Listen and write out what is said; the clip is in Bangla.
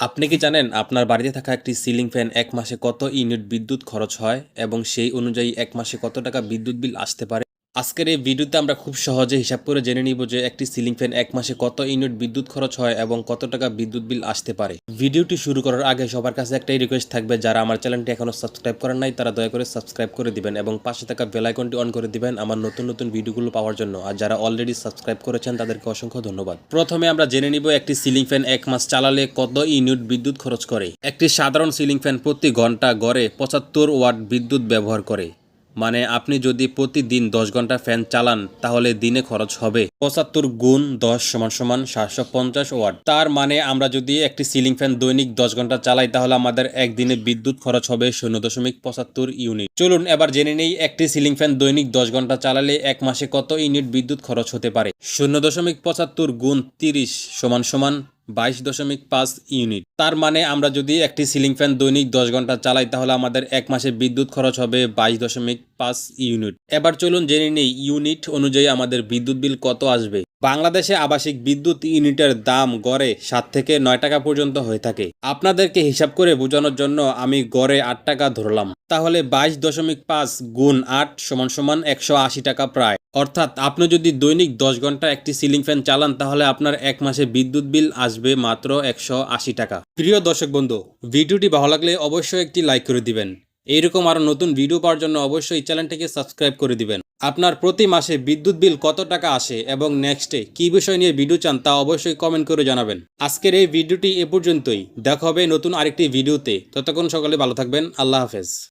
আপনি কি জানেন আপনার বাড়িতে থাকা একটি সিলিং ফ্যান এক মাসে কত ইউনিট বিদ্যুৎ খরচ হয় এবং সেই অনুযায়ী এক মাসে কত টাকা বিদ্যুৎ বিল আসতে পারে? আজকের এই ভিডিওতে আমরা খুব সহজে হিসাব করে জেনে নিব যে একটি সিলিং ফ্যান এক মাসে কত ইউনিট বিদ্যুৎ খরচ হয় এবং কত টাকা বিদ্যুৎ বিল আসতে পারে। ভিডিওটি শুরু করার আগে সবার কাছে একটাই রিকোয়েস্ট থাকবে, যারা আমার চ্যানেলটি এখনও সাবস্ক্রাইব করেন নাই, তারা দয়া করে সাবস্ক্রাইব করে দিবেন এবং পাশে থাকা বেল আইকনটি অন করে দিবেন আমার নতুন নতুন ভিডিওগুলো পাওয়ার জন্য। আর যারা অলরেডি সাবস্ক্রাইব করেছেন, তাদেরকে অসংখ্য ধন্যবাদ। প্রথমে আমরা জেনে নিব একটি সিলিং ফ্যান এক মাস চালালে কত ইউনিট বিদ্যুৎ খরচ করে। একটি সাধারণ সিলিং ফ্যান প্রতি ঘণ্টা গড়ে পঁচাত্তর ওয়াট বিদ্যুৎ ব্যবহার করে। মানে আপনি যদি প্রতিদিন দশ ঘণ্টা ফ্যান চালান, তাহলে দিনে খরচ হবে পঁচাত্তর গুণ দশ সমান সমান সাতশো পঞ্চাশ ওয়াট। তার মানে আমরা যদি একটি সিলিং ফ্যান দৈনিক দশ ঘণ্টা চালাই, তাহলে আমাদের একদিনে বিদ্যুৎ খরচ হবে শূন্য দশমিক পঁচাত্তর ইউনিট। চলুন, এবার জেনে নেই একটি সিলিং ফ্যান দৈনিক দশ ঘণ্টা চালালে এক মাসে কত ইউনিট বিদ্যুৎ খরচ হতে পারে? শূন্য দশমিক পঁচাত্তর গুণ তিরিশ সমান সমান বাইশ দশমিক পাঁচ ইউনিট। তার মানে আমরা যদি একটি সিলিং ফ্যান দৈনিক দশ ঘণ্টা চালাই, তাহলে আমাদের এক মাসে বিদ্যুৎ খরচ হবে বাইশ দশমিক পাঁচ ইউনিট। এবার চলুন জেনে নেই ইউনিট অনুযায়ী আমাদের বিদ্যুৎ বিল কত আসবে। বাংলাদেশে আবাসিক বিদ্যুৎ ইউনিটের দাম গড়ে সাত থেকে নয় টাকা পর্যন্ত হয়ে থাকে। আপনাদেরকে হিসাব করে বোঝানোর জন্য আমি গড়ে আট টাকা ধরলাম। তাহলে বাইশ দশমিক পাঁচ গুণ আট সমান সমান একশো আশি টাকা প্রায়। অর্থাৎ আপনি যদি দৈনিক দশ ঘণ্টা একটি সিলিং ফ্যান চালান, তাহলে আপনার এক মাসে বিদ্যুৎ বিল আসবে মাত্র একশো আশি টাকা। প্রিয় দর্শক বন্ধু, ভিডিওটি ভালো লাগলে অবশ্যই একটি লাইক করে দিবেন। এইরকম আরও নতুন ভিডিও পাওয়ার জন্য অবশ্যই চ্যানেলটিকে সাবস্ক্রাইব করে দিবেন। আপনার প্রতি মাসে বিদ্যুৎ বিল কত টাকা আসে এবং নেক্সটে কী বিষয় নিয়ে ভিডিও চান, তা অবশ্যই কমেন্ট করে জানাবেন। আজকের এই ভিডিওটি এ পর্যন্তই। দেখা হবে নতুন আরেকটি ভিডিওতে। ততক্ষণ সকালে ভালো থাকবেন। আল্লাহ হাফেজ।